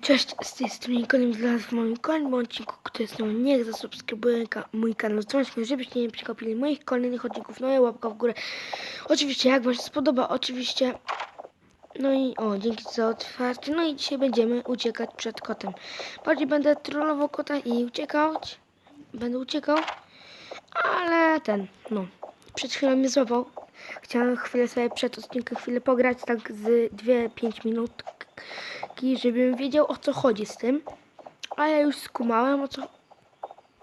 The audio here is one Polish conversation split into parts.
Cześć, z tej strony Kolim znalazł w moim kolejnym odcinku, który jest nowy. Niech zasubskrybuje ka mój kanał dzwoneczkę, żebyście nie przekopili moich kolejnych odcinków. No i łapka w górę. Oczywiście, jak wam się spodoba, oczywiście. No i o, dzięki za otwarcie. No i dzisiaj będziemy uciekać przed kotem. Bardziej będę trollował kota i uciekał. Będę uciekał. Ale ten, no. Przed chwilą mnie złapał. Chciałem chwilę sobie przed odcinkiem chwilę pograć, tak z 2-5 minut żebym wiedział o co chodzi z tym. A ja już skumałem o co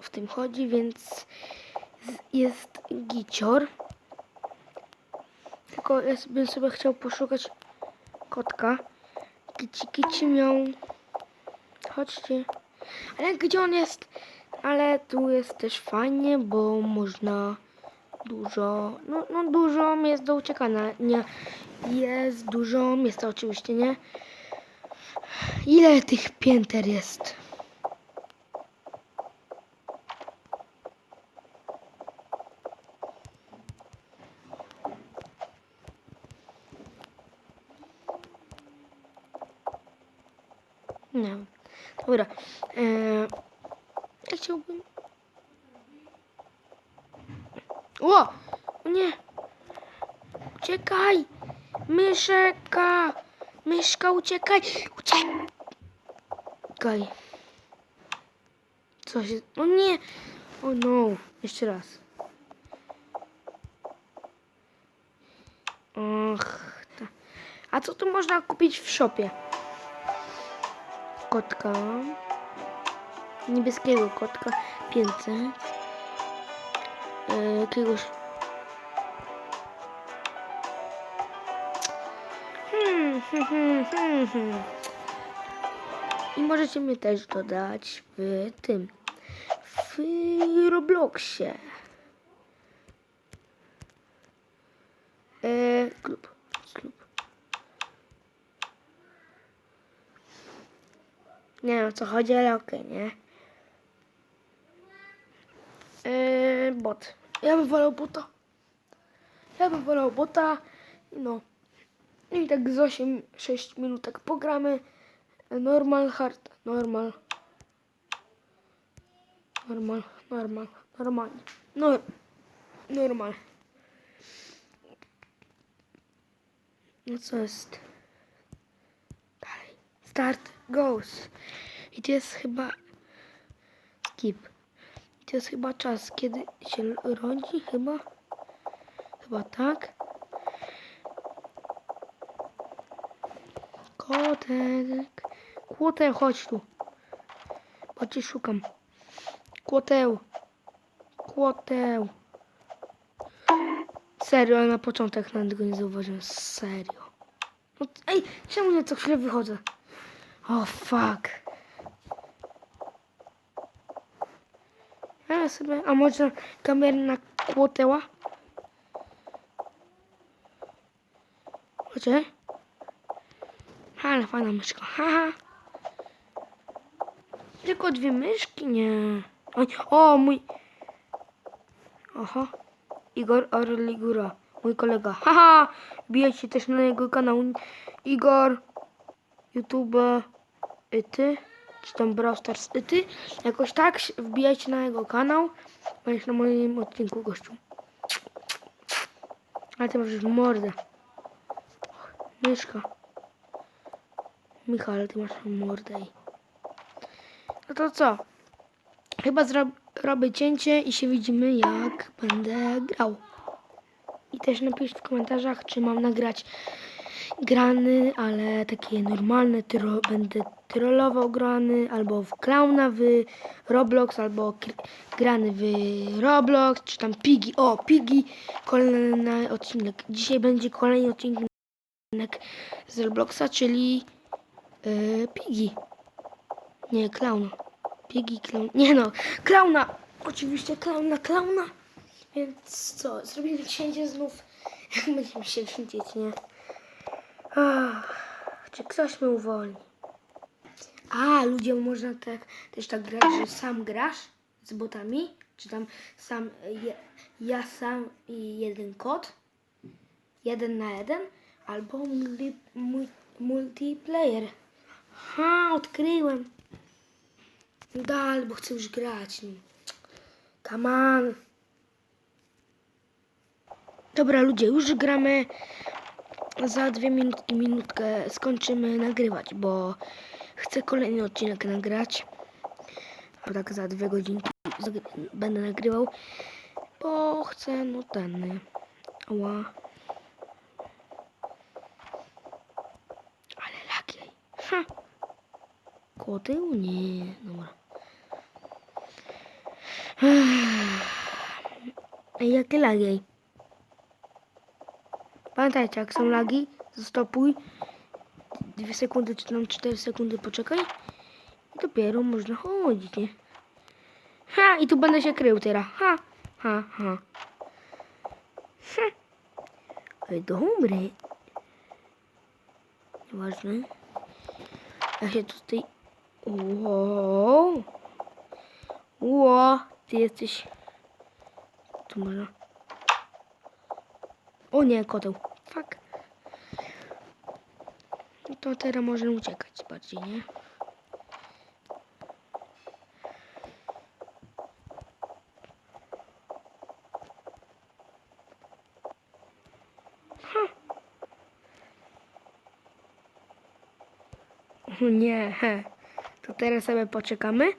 w tym chodzi, więc jest gicior. Tylko ja bym sobie chciał poszukać kotka. Kici kici miał. Chodźcie. Ale gdzie on jest? Ale tu jest też fajnie, bo można dużo, no, no dużo jest do uciekania. Nie, jest dużo miejsca oczywiście, nie? Ile tych pięter jest? Nie wiem. Dobra. Eee, ja chciałbym... O! Nie! Uciekaj! Myszeka! Myszka, uciekaj! Uciekaj! Co się... O nie! O no! Jeszcze raz. Och, ta. A co tu można kupić w shopie? Kotka. Niebieskiego kotka. 500. E, jakiegoś... I możecie mnie też dodać w tym. W Robloxie. E, klub. Klub. Nie wiem o co chodzi, ale okej, nie? Eee, bot. Ja bym wolał bota. Ja bym wolał bota. No. I tak z 8-6 minutek pogramy. Normal, hard, normal. Normal, normal, normalnie. No, normal. No co jest? Dalej. Start, goes. I to jest chyba... Skip. I to jest chyba czas, kiedy się rodzi, chyba. Chyba tak. Kotek. Kłoteł, chodź tu. Bo cię szukam. Kłoteł. Kłoteł. Serio, na początek nawet go nie zauważyłem. Serio. No, ej, czemu nie co chwilę wychodzę? O, fuck. Ja sobie, a może kamerę na kłoteła? Chodźcie. Ale fajna myszka. Haha. Tylko dwie myszki? Nie. O, mój... Oho. Igor Orligura. Mój kolega. Haha. Bijecie też na jego kanał. Igor. YouTube. Ty. Czy tam Brawl Stars Ty. Jakoś tak. Wbijajcie na jego kanał. Będziesz na moim odcinku gościu. Ale ty masz już mordę. Myszka. Michał, ty masz mordę. i- No to co? Chyba zro robię cięcie i się widzimy jak będę grał. I też napiszcie w komentarzach, czy mam nagrać grany, ale takie normalne, tro będę trollował grany, albo w klauna w Roblox, albo grany w Roblox, czy tam Pigi. O, Pigi, kolejny odcinek. Dzisiaj będzie kolejny odcinek z Robloxa, czyli yy, Pigi. Nie, klauna. Pigi, klaun. Nie no, klauna! Oczywiście klauna, klauna. Więc co, zrobimy księcie znów, będziemy się widzieć, nie? Ach, czy ktoś mnie uwolni? A, ludzie, można tak, też tak grać, że sam grasz z botami? Czy tam sam, je, ja sam i jeden kot? Jeden na jeden? Albo multi, mul- multiplayer. Ha, odkryłem. Dal, bo chcę już grać. nim. Come on. Dobra, ludzie, już gramy. Za dwie minutki, minutkę skończymy nagrywać, bo chcę kolejny odcinek nagrać. A tak za dwie godzinki będę nagrywał, bo chcę, no ten. Ła. Ale lakiej. Ha. Koło tyłu? Nie, dobra. Ej, jakie lagi? Pamiętajcie, jak są lagi, zastopuj. Dwie sekundy, czy tam cztery sekundy poczekaj. I dopiero można chodzić, nie? Ha, i tu będę się krył teraz. Ha, ha, ha. Ha. Ej, dobry. Nieważne. Ja się tutaj... Wow. Ło, ty jesteś... Tu można... O nie, koteł. Fuck. No To teraz możemy uciekać bardziej, nie? O nie, he. To teraz sobie poczekamy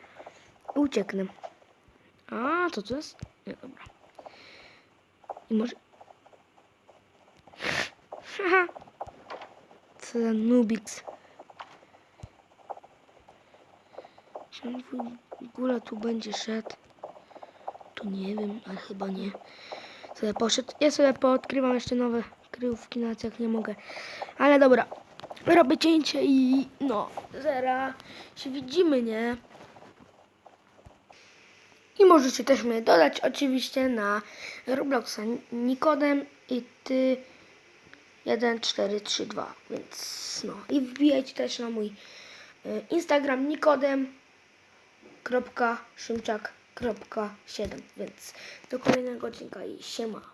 ucieknę. A, co to jest? Nie, dobra. I może... Co za nubix. Czy on w ogóle tu będzie szedł? To nie wiem, ale chyba nie. Sobie poszedł. Ja sobie poodkrywam jeszcze nowe kryjówki, nawet jak nie mogę. Ale dobra. Robię cięcie i no, zera się widzimy, nie? I możecie też mnie dodać oczywiście na Robloxa Nikodem i ty 1432, więc no i wbijajcie też na mój y, Instagram nikodem.szymczak.7, więc do kolejnego odcinka i siema.